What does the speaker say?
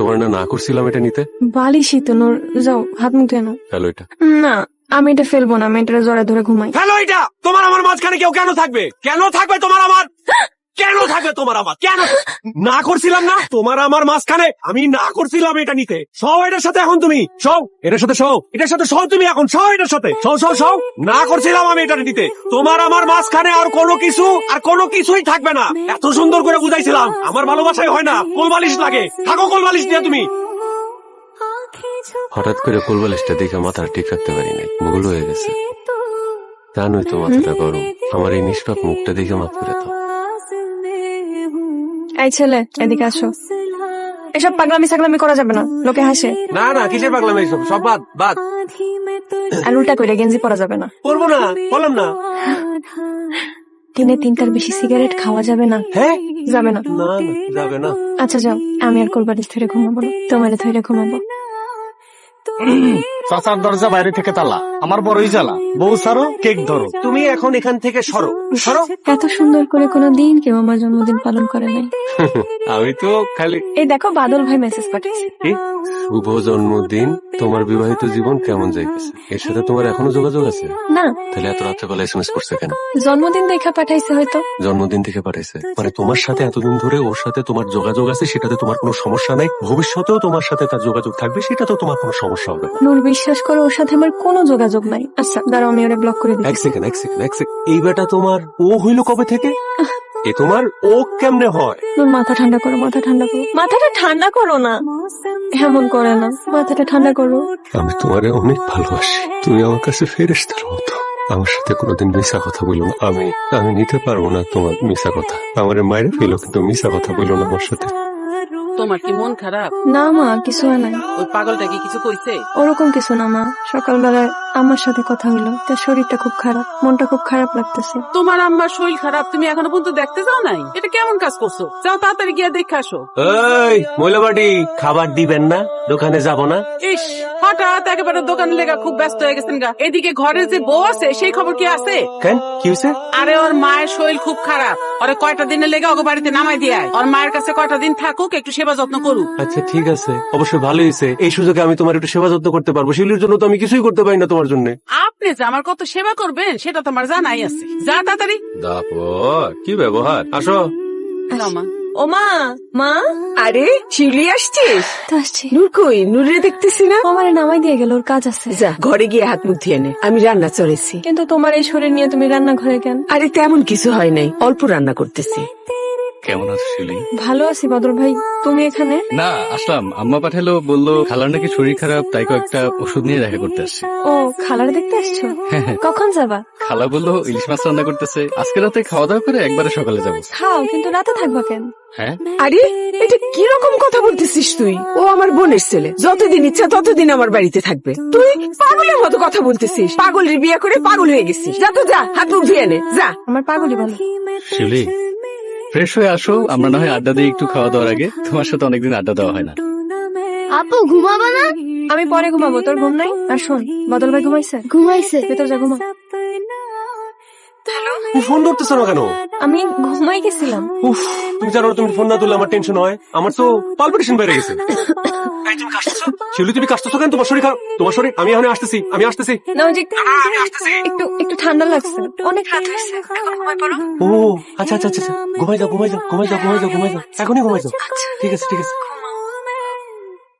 তোমার না না করছিলাম এটা নিতে? বালি তো যাও হাত মুখ ধুয়ে নাও। হ্যালো এটা। না আমি এটা ফেলব না আমি এটা জড়ে ধরে ঘুমাই। হ্যালো এটা! তোমার আমার মাঝখানে কেউ কেন থাকবে? কেন থাকবে তোমার আমার? কেন থাকবে তোমার আমার? কেন? না করছিলাম না? তোমার আমার মাঝখানে আমি না করছিলাম এটা নিতে। সব এটার সাথে এখন তুমি। সব এটার সাথে সব এটার সাথে সব তুমি এখন। সব এটার সাথে। সব সব সব না করছিলাম আমি এটা নিতে। তোমার আমার মাঝখানে আর কোনো কিছু, আর কোনো কিছুই থাকবে না। এত সুন্দর করে বুঝাইছিলাম। আমার ভালোবাসাই হয় না। কোলবালিশ লাগে। থাকো কোলবালিশ দিয়ে তুমি। হঠাৎ করে কোলবালিশটা দেখে মাথাটা ঠিক রাখতে পারি নাই। ভুল হয়ে গেছে। জানোই তো মাথাটা গরম। আমার এই নিষ্পাপ মুখটা দেখে মাফ করে এই ছেলে এদিকে আসো। এসব পাগলামি সাগলামি করা যাবে না লোকে হাসে। না না কিসের পাগলামি এইসব? সব বাদ বাদ। আর উল্টা করে গেঞ্জি পরা যাবে না। করব না বললাম না। দিনে তিনটার বেশি সিগারেট খাওয়া যাবে না। হ্যাঁ যাবে না। না না যাবে না। আচ্ছা যাও আমি আর কোলবালিশ ধরে ঘুমাবো না। তোমার ধরে ঘুমাবো। চাচার দরজা বাইরে থেকে তালা। আমার বড়ই জ্বালা। বউ সারো কেক ধরো। তুমি এখন এখান থেকে সরো। সরো। এত সুন্দর করে কোনো দিন কেউ আমার জন্মদিন পালন করে নাই। আমি তো খালি এই দেখো বাদল ভাই মেসেজ পাঠিয়েছে। শুভ জন্মদিন। তোমার বিবাহিত জীবন কেমন যাইতেছে? এর সাথে তোমার এখনও যোগাযোগ আছে? না। তাহলে এত রাত্রেবেলা এস করছে কেন? জন্মদিন দেখা পাঠাইছে হয়তো। জন্মদিন থেকে পাঠাইছে। মানে তোমার সাথে এতদিন ধরে ওর সাথে তোমার যোগাযোগ আছে সেটাতে তোমার কোনো সমস্যা নাই। ভবিষ্যতেও তোমার সাথে তার যোগাযোগ থাকবে সেটা তো তোমার কোনো সমস্যা হবে। না নূর বিশ্বাস করো ওর সাথে আমার কোনো যোগাযোগ নাই। আচ্ছা দাঁড়াও আমি ওরে ব্লক করে দিই। এক সেকেন্ড এক সেকেন্ড এক সেকেন্ড এই বেটা তোমার ও হইল কবে থেকে? এ তোমার ও কেমনে হয়? নূর মাথা ঠান্ডা করো মাথা ঠান্ডা করো। মাথাটা ঠান্ডা করো না। এমন করে না মাথাটা ঠান্ডা করো। আমি তোমারে অনেক ভালোবাসি। তুমি আমার কাছে ফেরেস্তার মতো। আমার সাথে কোনোদিন মিশা কথা বলো না। আমি আমি নিতে পারব না তোমার মিশা কথা। আমার মায়ের ফেলো কিন্তু মিশা কথা বলো না আমার সাথে। তোমার কি মন খারাপ? না মা কিছু হয় নাই। ওই পাগলটা কি কিছু কইছে? ওরকম কিছু না মা। সকালবেলায় আমার সাথে কথা হইল। তার শরীরটা খুব খারাপ মনটা খুব খারাপ লাগতেছে। তোমার আম্মার শরীর খারাপ তুমি এখনও পর্যন্ত দেখতে যাও নাই? এটা কেমন কাজ করছ? যাও তাড়াতাড়ি গিয়ে দেখে আসো। এই মহিলা বাটি খাবার দিবেন না? দোকানে যাব না? ইস! হঠাৎ একেবারে দোকানে লেগা খুব ব্যস্ত হয়ে গেছেন গা। এদিকে ঘরে যে বউ আছে সেই খবর কি আছে? কেন? কি হয়েছে আরে ওর মায়ের শরীর খুব খারাপ। ওরে কয়টা দিনে লেগে ওকে বাড়িতে নামাই দিয়ে আয়। ওর মায়ের কাছে কয়টা দিন থাকুক একটু সেবা যত্ন করুক। আচ্ছা ঠিক আছে। অবশ্যই ভালো হয়েছে এই সুযোগে আমি তোমার একটু সেবা যত্ন করতে পারব। শিলির জন্য তো আমি কিছুই করতে পারি না তোমার জন্য। আপনি যে আমার কত সেবা করবেন সেটা তোমার জানাই আছে। যা তাড়াতাড়ি। কি ব্যবহার? আসো। মা। ও মা মা আরে শিউলি আসছিস? তো আসছি। নূর কই? নূরে দেখতেছি না? আমার নামাই দিয়ে গেল ওর কাজ আছে। যা ঘরে গিয়ে হাত মুখ ধুয়ে নে আমি রান্না চড়েছি। কিন্তু তোমার এই শরীর নিয়ে তুমি রান্নাঘরে কেন? আরে তেমন কিছু হয় নাই অল্প রান্না করতেছি। কেমন আছো শিলি ভালো আছি বদল ভাই। তুমি এখানে? না আসলাম। আম্মা পাঠালো বলল খালার নাকি শরীর খারাপ তাই কয়েকটা ওষুধ নিয়ে দেখা করতে আসছি। ও খালার দেখতে আসছো? হ্যাঁ, হ্যাঁ। কখন যাবা? খালা বলল ইলিশ মাছ রান্না করতেছে। আজকে রাতে খাওয়া দাওয়া করে একবারে সকালে যাব। খাও কিন্তু রাতে থাকবা কেন? হ্যাঁ? আরে এটা কি রকম কথা বলতেছিস তুই? ও আমার বোনের ছেলে। যতদিন ইচ্ছা ততদিন আমার বাড়িতে থাকবে। তুই পাগলের মতো কথা বলতেছিস। পাগলের বিয়ে করে পাগল হয়ে গেছিস। যা তো যা হাত মুখ ধুয়ে নে যা। আমার পাগলই শিলি ফ্রেশ হয়ে আসো। আমরা না হয় আড্ডা দিই একটু খাওয়া দাওয়ার আগে তোমার সাথে অনেকদিন আড্ডা দেওয়া হয় না। আপু ঘুমাবা না? আমি পরে ঘুমাবো। তোর ঘুম নাই? আর শোন বদল ভাই ঘুমাইছে? ঘুমাইছে। ভেতর যা ঘুমা তুমি ফোন ধরতেছো না কেন? আমি ঘুমাই গেছিলাম। উফ তুমি জানো তুমি ফোন না তুললে আমার টেনশন হয়। আমার তো পালপিটেশন বেড়ে গেছে। তুমি কাশতেছো? শিউলি তুমি কাশতেছো কেন? তোমার শরীর খারাপ তোমার শরীর আমি এখন আসতেছি আমি আসতেছি। না ওই যে একটু একটু ঠান্ডা লাগছে। অনেক রাত হয়েছে এখন ঘুমাই পড়ো। ও আচ্ছা আচ্ছা আচ্ছা আচ্ছা। ঘুমাই যাও ঘুমাই যাও ঘুমাই যাও ঘুমাই যাও ঘুমাই যাও। এখনই ঘুমাই যাও। ঠিক আছে ঠিক আছে।